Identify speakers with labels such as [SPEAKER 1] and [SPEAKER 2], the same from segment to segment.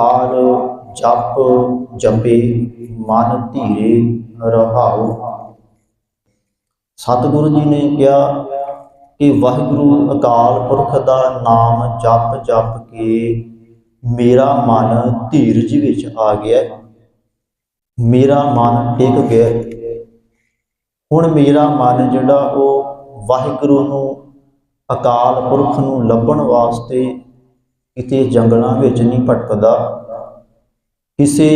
[SPEAKER 1] ਹਾਰ ਜਪ ਜਪੇ, ਮਨ ਧੀਰੇ ਰਹਾਉ। ਸਤਿਗੁਰੂ ਜੀ ਨੇ ਕਿਹਾ ਕਿ ਵਾਹਿਗੁਰੂ ਅਕਾਲ ਪੁਰਖ ਦਾ ਨਾਮ ਜਪ ਜਪ ਕੇ ਮੇਰਾ ਮਨ ਧੀਰਜ ਵਿੱਚ ਆ ਗਿਆ ਮੇਰਾ ਮਨ ਟਿਕ ਗਿਆ ਹੁਣ ਮੇਰਾ ਮਨ ਜਿਹੜਾ ਉਹ ਵਾਹਿਗੁਰੂ ਨੂੰ, ਅਕਾਲ ਪੁਰਖ ਨੂੰ ਲੱਭਣ ਵਾਸਤੇ ਕਿਤੇ ਜੰਗਲਾਂ ਵਿੱਚ ਨਹੀਂ ਭਟਕਦਾ, ਕਿਸੇ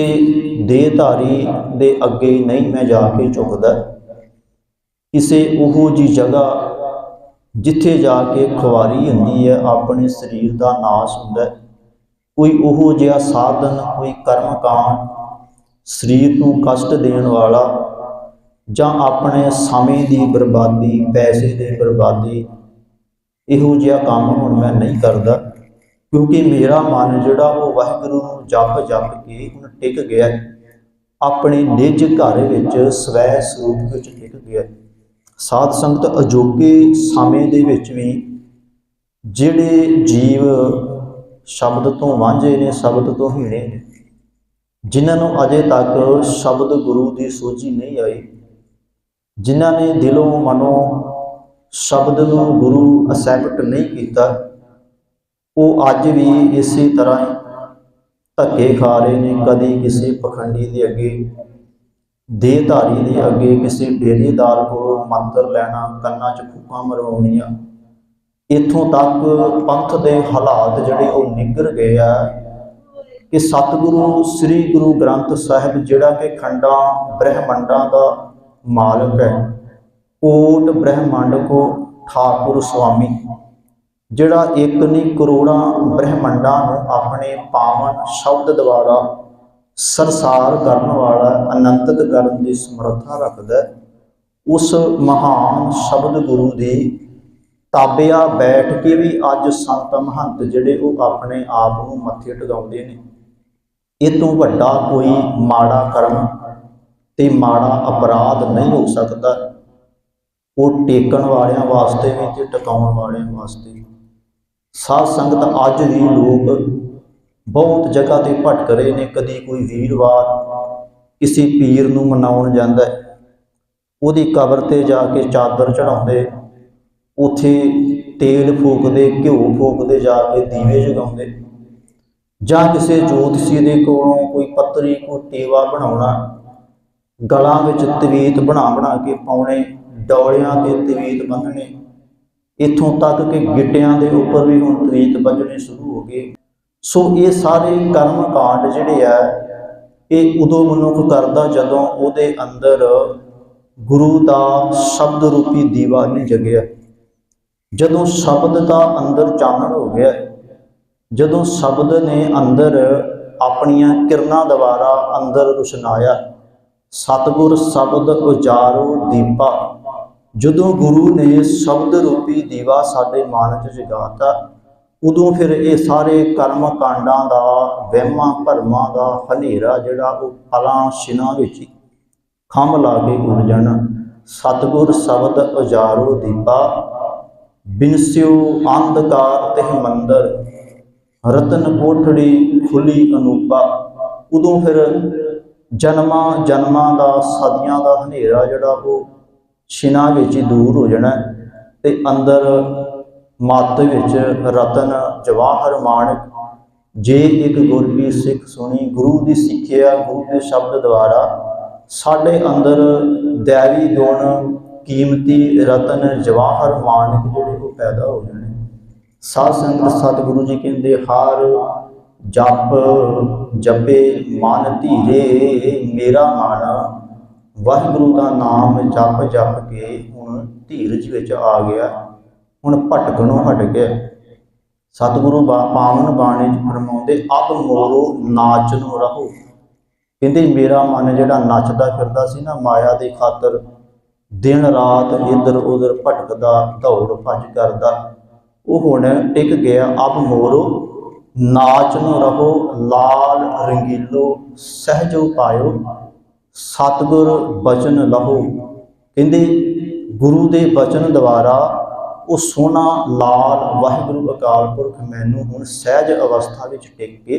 [SPEAKER 1] ਦੇਹਧਾਰੀ ਦੇ ਅੱਗੇ ਨਹੀਂ ਮੈਂ ਜਾ ਕੇ ਝੁਕਦਾ। ਕਿਸੇ ਉਹੋ ਜੀ ਜਗ੍ਹਾ ਜਿੱਥੇ ਜਾ ਕੇ ਖੁਆਰੀ ਹੁੰਦੀ ਹੈ, ਆਪਣੇ ਸਰੀਰ ਦਾ ਨਾਸ਼ ਹੁੰਦਾ ਕੋਈ ਉਹੋ ਜਿਹਾ ਸਾਧਨ, ਕੋਈ ਕਰਮ ਕਾਂਡ ਸਰੀਰ ਨੂੰ ਕਸ਼ਟ ਦੇਣ ਵਾਲਾ ਜਾਂ ਆਪਣੇ ਸਮੇਂ ਦੀ ਬਰਬਾਦੀ, ਪੈਸੇ ਦੀ ਬਰਬਾਦੀ, ਇਹੋ ਜਿਹਾ ਕੰਮ ਹੁਣ ਮੈਂ ਨਹੀਂ ਕਰਦਾ। ਕਿਉਂਕਿ ਮੇਰਾ ਮਨ ਜਿਹੜਾ ਉਹ ਵਾਹਿਗੁਰੂ ਨੂੰ ਜਪ ਜਪ ਕੇ ਹੁਣ ਟਿਕ ਗਿਆ ਆਪਣੇ ਨਿਜ ਘਰ ਵਿੱਚ ਸਵੈ ਸਰੂਪ ਵਿੱਚ ਟਿਕ ਗਿਆ ਹੈ। ਸਾਧ ਸੰਗਤ ਅਜੋਕੇ ਸਮੇਂ ਦੇ ਵਿੱਚ ਵੀ ਜਿਹੜੇ ਜੀਵ ਸ਼ਬਦ ਤੋਂ ਵਾਂਝੇ ਨੇ, ਸ਼ਬਦ ਤੋਂ ਹੀਣੇ ਨੇ, ਜਿਨ੍ਹਾਂ ਨੂੰ ਅਜੇ ਤੱਕ ਸ਼ਬਦ ਗੁਰੂ ਦੀ ਸੋਝੀ ਨਹੀਂ ਆਈ, ਜਿਨ੍ਹਾਂ ਨੇ ਦਿਲੋਂ ਮਨੋਂ ਸ਼ਬਦ ਨੂੰ ਗੁਰੂ ਅਸੈਪਟ ਨਹੀਂ ਕੀਤਾ ਉਹ ਅੱਜ ਵੀ ਇਸੇ ਤਰ੍ਹਾਂ ਹੀ ਧੱਕੇ ਖਾ ਰਹੇ ਨੇ, ਕਦੀ ਕਿਸੇ ਪਖੰਡੀ ਦੇ ਅੱਗੇ, ਦੇਹਧਾਰੀ ਦੇ ਅੱਗੇ, ਕਿਸੇ ਡੇਰੇਦਾਰ ਕੋਲੋਂ ਮੰਤਰ ਲੈਣਾ, ਕੰਨਾਂ 'ਚ ਫੂਕਾਂ ਮਰਵਾਉਣੀਆਂ। ਇੱਥੋਂ ਤੱਕ ਪੰਥ ਦੇ ਹਾਲਾਤ ਜਿਹੜੇ ਉਹ ਨਿੱਗਰ ਗਏ ਆ ਕਿ ਸਤਿਗੁਰੂ, ਸ੍ਰੀ ਗੁਰੂ ਗ੍ਰੰਥ ਸਾਹਿਬ ਜਿਹੜਾ ਕਿ ਖੰਡਾਂ, ਬ੍ਰਹਿਮੰਡਾਂ ਦਾ ਮਾਲਕ ਹੈ, ਕੋਟ ਬ੍ਰਹਿਮੰਡ ਕੋ ਠਾਕੁਰ ਸੁਆਮੀ। ਜਿਹੜਾ ਇੱਕ ਨਹੀਂ ਕਰੋੜਾਂ ਬ੍ਰਹਿਮੰਡਾਂ ਨੂੰ ਆਪਣੇ ਪਾਵਨ ਸ਼ਬਦ ਦੁਆਰਾ ਸਰਸਾਰ ਕਰਨ ਵਾਲਾ, ਅਨੰਤਤ ਕਰਨ ਦੀ ਸਮਰੱਥਾ ਰੱਖਦਾ ਉਸ ਮਹਾਨ ਸ਼ਬਦ ਗੁਰੂ ਦੇ ਤਾਬਿਆ ਬੈਠ ਕੇ ਵੀ ਅੱਜ ਸੰਤ ਮਹੰਤ ਜਿਹੜੇ ਉਹ ਆਪਣੇ ਆਪ ਨੂੰ ਮੱਥੇ ਟਿਕਾਉਂਦੇ ਨੇ ਇਹ ਤੋਂ ਵੱਡਾ ਕੋਈ ਮਾੜਾ ਕਰਮ ਤੇ ਮਾੜਾ ਅਪਰਾਧ ਨਹੀਂ ਹੋ ਸਕਦਾ ਉਹ ਟੇਕਣ ਵਾਲਿਆਂ ਵਾਸਤੇ ਵੀ ਤੇ ਟਿਕਾਉਣ ਵਾਲਿਆਂ ਵਾਸਤੇ ਵੀ। ਸਾਧ ਸੰਗਤ ਅੱਜ ਵੀ ਲੋਕ ਬਹੁਤ ਜਗ੍ਹਾ ਤੇ ਭਟਕ ਰਹੇ ਨੇ, ਕਦੀ ਕੋਈ ਵੀਰਵਾਰ, ਕਿਸੇ ਪੀਰ ਨੂੰ ਮਨਾਉਣ ਜਾਂਦਾ ਉਹਦੀ ਕਬਰ ਤੇ ਜਾ ਕੇ ਚਾਦਰ ਚੜਾਉਂਦੇ ਉਥੇ ਤੇਲ ਫੂਕਦੇ, ਘਿਓ ਫੂਕਦੇ, ਜਾ ਕੇ ਦੀਵੇ ਜਗਾਉਂਦੇ। ਜਾਂ ਕਿਸੇ ਜੋਤਸ਼ੀ ਦੇ ਕੋਲੋਂ ਕੋਈ ਪੱਤਰੀ, ਕੋਈ ਟੇਵਾ ਬਣਾਉਣਾ, ਗਲਾਂ ਵਿੱਚ ਤਵੀਤ ਬਣਾ ਬਣਾ ਕੇ ਪਾਉਣੇ, ਡੌਲਿਆਂ ਤੇ ਤਵੀਤ ਬੰਨਣੇ ਇੱਥੋਂ ਤੱਕ ਕਿ ਗਿੱਟਿਆਂ ਦੇ ਉੱਪਰ ਵੀ ਹੁਣ ਤਰੀਤ ਵੱਜਣੇ ਸ਼ੁਰੂ ਹੋ ਗਏ। ਸੋ ਇਹ ਸਾਰੇ ਕਰਮ ਕਾਂਡ ਜਿਹੜੇ ਆ, ਇਹ ਉਦੋਂ ਮਨੁੱਖ ਕਰਦਾ ਜਦੋਂ ਉਹਦੇ ਅੰਦਰ ਗੁਰੂ ਦਾ ਸ਼ਬਦ ਰੂਪੀ ਦੀਵਾ ਨਹੀਂ ਜਗਿਆ। ਜਦੋਂ ਸ਼ਬਦ ਦਾ ਅੰਦਰ ਚਾਨਣ ਹੋ ਗਿਆ, ਜਦੋਂ ਸ਼ਬਦ ਨੇ ਅੰਦਰ ਆਪਣੀਆਂ ਕਿਰਨਾਂ ਦੁਆਰਾ ਅੰਦਰ ਰੁਸ਼ਨਾਇਆ, ਸਤਿਗੁਰ ਸ਼ਬਦ ਉਜਾਰੋ ਦੀਪਾ। ਜਦੋਂ ਗੁਰੂ ਨੇ ਸ਼ਬਦ ਰੂਪੀ ਦੀਵਾ ਸਾਡੇ ਮਨ 'ਚ ਜਗਾਤਾ, ਉਦੋਂ ਫਿਰ ਇਹ ਸਾਰੇ ਕਰਮ ਕਾਂਡਾਂ ਦਾ, ਵਹਿਮਾਂ, ਭਰਮਾਂ ਦਾ ਹਨੇਰਾ ਜਿਹੜਾ ਉਹ ਫਲਾਂ, ਛਿਨਾਂ ਵਿੱਚ ਹੀ ਖੰਭ ਲਾ ਕੇ ਉੱਡ ਜਾਣਾ। ਸਤਿਗੁਰ ਸ਼ਬਦ ਉਜਾਰੋ ਦੀਪਾ ਬਿਨਸਿਓ ਅੰਧਕਾਰ ਤੇ ਮੰਦਰ, ਰਤਨ ਕੋਠੜੀ ਖੁੱਲੀ ਅਨੂਪਾ। ਉਦੋਂ ਫਿਰ ਜਨਮਾਂ ਜਨਮਾਂ ਦਾ, ਸਦੀਆਂ ਦਾ ਹਨੇਰਾ ਜਿਹੜਾ ਉਹ ਛਿਨਾਂ ਵਿੱਚ ਹੀ ਦੂਰ ਹੋ ਜਾਣਾ ਤੇ ਅੰਦਰ ਮੱਤ ਵਿੱਚ ਰਤਨ ਜਵਾਹਰ ਮਾਨਕ ਜੇ ਇੱਕ ਗੁਰਬੀ ਸਿੱਖ ਸੁਣੀ, ਗੁਰੂ ਦੀ ਸਿੱਖਿਆ, ਗੁਰੂ ਦੇ ਸ਼ਬਦ ਦੁਆਰਾ ਸਾਡੇ ਅੰਦਰ ਦੇਵੀ ਗੁਣ, ਕੀਮਤੀ ਰਤਨ ਜਵਾਹਰ ਮਾਨਕ ਜਿਹੜੇ ਉਹ ਪੈਦਾ ਹੋ ਜਾਣੇ। ਸਾਧ ਸੰਗਤ, ਸਤਿਗੁਰੂ ਜੀ ਕਹਿੰਦੇ, ਹਾਰ ਜਪ ਜਪੇ ਮਨ ਧੀਰੇ, ਮੇਰਾ ਮਨ ਵਾਹਿਗੁਰੂ ਦਾ ਨਾਮ ਜਪ ਜਪ ਕੇ ਹੁਣ ਧੀਰਜ ਵਿੱਚ ਆ ਗਿਆ। ਹੁਣ ਭਟਕਣੋਂ ਹਟ ਗਿਆ। ਸਤਿਗੁਰੂ ਬਾ, ਪਾਵਨ ਬਾਣੀ ਚ ਫਰਮਾਉਂਦੇ ਅਬ ਮੋਰੋ, ਨਾਚ ਨੂੰ ਰਹੋ। ਕਹਿੰਦੇ, ਮੇਰਾ ਮਨ ਜਿਹੜਾ ਨੱਚਦਾ ਫਿਰਦਾ ਸੀ ਨਾ ਮਾਇਆ ਦੇ ਖਾਤਰ, ਦਿਨ ਰਾਤ ਇੱਧਰ ਉੱਧਰ ਭਟਕਦਾ, ਦੌੜ ਭੱਜ ਕਰਦਾ। ਉਹ ਹੁਣ ਟਿਕ ਗਿਆ ਅਬ ਮੋਰੋ, ਨਾਚ ਨੂੰ ਰਹੋ, ਲਾਲ ਰੰਗੀਲੋ ਸਹਿਜੋ ਪਾਇਓ। ਸਤਿਗੁਰ ਬਚਨ ਲਹੋ। ਕਹਿੰਦੇ, ਗੁਰੂ ਦੇ ਬਚਨ ਦੁਆਰਾ ਉਹ ਸੋਹਣਾ ਲਾਲ ਵਾਹਿਗੁਰੂ ਅਕਾਲ ਪੁਰਖ ਮੈਨੂੰ ਹੁਣ ਸਹਿਜ ਅਵਸਥਾ ਵਿੱਚ ਟਿਕ ਕੇ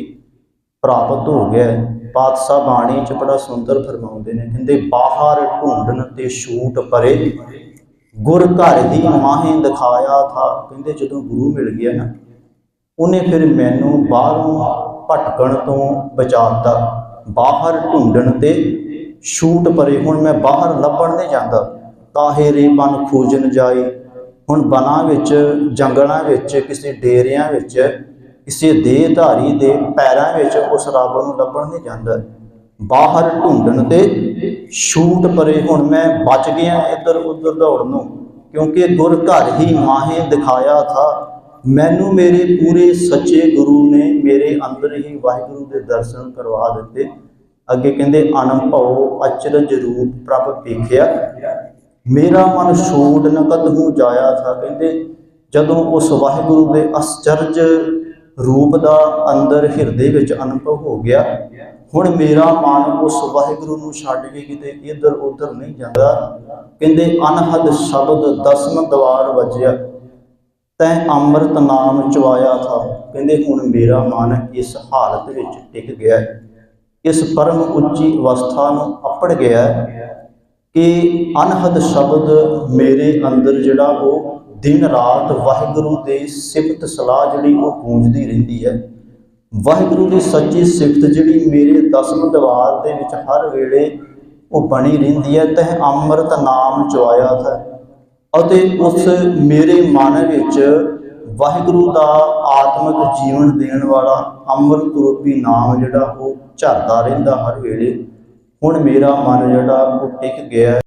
[SPEAKER 1] ਪ੍ਰਾਪਤ ਹੋ ਗਿਆ ਪਾਤਸ਼ਾਹ ਬਾਣੀ ਚ ਬੜਾ ਸੁੰਦਰ ਫਰਮਾਉਂਦੇ ਨੇ, ਕਹਿੰਦੇ, ਬਾਹਰ ਢੂੰਡਨ ਤੇ ਛੂਟ ਪਰੇ, ਗੁਰ ਘਰ ਹੀ ਮਾਹੇ ਦਿਖਾਇਆ ਥਾ। ਕਹਿੰਦੇ, ਜਦੋਂ ਗੁਰੂ ਮਿਲ ਗਿਆ ਨਾ, ਉਹਨੇ ਫਿਰ ਮੈਨੂੰ ਬਾਹਰੋਂ ਭਟਕਣ ਤੋਂ ਬਚਾਤਾ। ਬਾਹਰ ਢੂੰਡਣ ਤੇ ਛੂਟ ਪਰੇ ਹੁਣ ਮੈਂ ਬਾਹਰ ਲੱਭਣ ਨਹੀਂ ਜਾਂਦਾ। ਕਾਹੇ ਬਨ ਖੋਜਨ ਜਾਏ ਹੁਣ ਬਨਾਂ ਵਿੱਚ, ਜੰਗਲਾਂ ਵਿੱਚ, ਕਿਸੇ ਡੇਰਿਆਂ ਵਿੱਚ, ਕਿਸੇ ਦੇਹਧਾਰੀ ਦੇ ਪੈਰਾਂ ਵਿੱਚ ਉਸ ਰੱਬ ਨੂੰ ਲੱਭਣ ਨਹੀਂ ਜਾਂਦਾ। ਬਾਹਰ ਢੂੰਡਣ ਤੇ ਛੂਟ ਪਰੇ ਹੁਣ ਮੈਂ ਬਚ ਗਿਆ ਇੱਧਰ ਉੱਧਰ ਦੌੜਨ ਨੂੰ। ਕਿਉਂਕਿ ਗੁਰ ਘਰ ਹੀ ਮਾਹੇ ਦਿਖਾਇਆ ਥਾ। ਮੈਨੂੰ ਮੇਰੇ ਪੂਰੇ ਸੱਚੇ ਗੁਰੂ ਨੇ ਮੇਰੇ ਅੰਦਰ ਹੀ ਵਾਹਿਗੁਰੂ ਦੇ ਦਰਸ਼ਨ ਕਰਵਾ ਦਿੱਤੇ। ਅੱਗੇ ਕਹਿੰਦੇ ਅਨੰਭਉ ਅਚਰਜ ਰੂਪ ਪ੍ਰਭ ਵੇਖਿਆ। ਮੇਰਾ ਮਨ ਛੋੜ ਨ ਕਦਹੂ ਜਾਇਆ ਥਾ। ਕਹਿੰਦੇ, ਜਦੋਂ ਉਸ ਵਾਹਿਗੁਰੂ ਦੇ ਅਸਚਰਜ ਰੂਪ ਦਾ ਅੰਦਰ ਹਿਰਦੇ ਵਿੱਚ ਅਨੁਭਵ ਹੋ ਗਿਆ, ਹੁਣ ਮੇਰਾ ਮਨ ਉਸ ਵਾਹਿਗੁਰੂ ਨੂੰ ਛੱਡ ਕੇ ਕਿਤੇ ਇੱਧਰ ਉੱਧਰ ਨਹੀਂ ਜਾਂਦਾ। ਕਹਿੰਦੇ, ਅਨਹਦ ਸ਼ਬਦ ਦਸਮ ਦਵਾਰ ਵਜਿਆ, ਤੈ ਅੰਮ੍ਰਿਤ ਨਾਮ ਚਵਾਇਆ ਥਾ। ਕਹਿੰਦੇ, ਹੁਣ ਮੇਰਾ ਮਨ ਇਸ ਹਾਲਤ ਵਿੱਚ ਟਿਕ ਗਿਆ ਹੈ। ਇਸ ਪਰਮ ਉੱਚੀ ਅਵਸਥਾ ਨੂੰ ਅਪੜ ਗਿਆ ਕਿ ਅਨਹਦ ਸ਼ਬਦ ਮੇਰੇ ਅੰਦਰ ਜਿਹੜਾ ਉਹ ਦਿਨ ਰਾਤ ਵਾਹਿਗੁਰੂ ਦੇ ਸਿਫਤ ਸਲਾਹ ਜਿਹੜੀ ਉਹ ਗੂੰਜਦੀ ਰਹਿੰਦੀ ਹੈ। ਵਾਹਿਗੁਰੂ ਦੀ ਸੱਚੀ ਸਿਫਤ ਜਿਹੜੀ ਮੇਰੇ ਦਸਮ ਦਵਾਰ ਦੇ ਵਿੱਚ ਹਰ ਵੇਲੇ ਉਹ ਬਣੀ ਰਹਿੰਦੀ ਹੈ। ਤਹ ਅੰਮ੍ਰਿਤ ਨਾਮ ਚਵਾਇਆ ਹੈ ਅਤੇ ਉਸ ਮੇਰੇ ਮਨ ਵਿੱਚ ਵਾਹਿਗੁਰੂ ਦਾ ਆਤਮਿਕ ਜੀਵਨ ਦੇਣ ਵਾਲਾ ਅੰਮ੍ਰਿਤ ਰੂਪੀ ਨਾਮ ਜਿਹੜਾ ਉਹ ਝਰਦਾ ਰਹਿੰਦਾ ਹਰ ਵੇਲੇ। ਹੁਣ ਮੇਰਾ ਮਨ ਜਿਹੜਾ ਉਹ ਟਿਕ ਗਿਆ।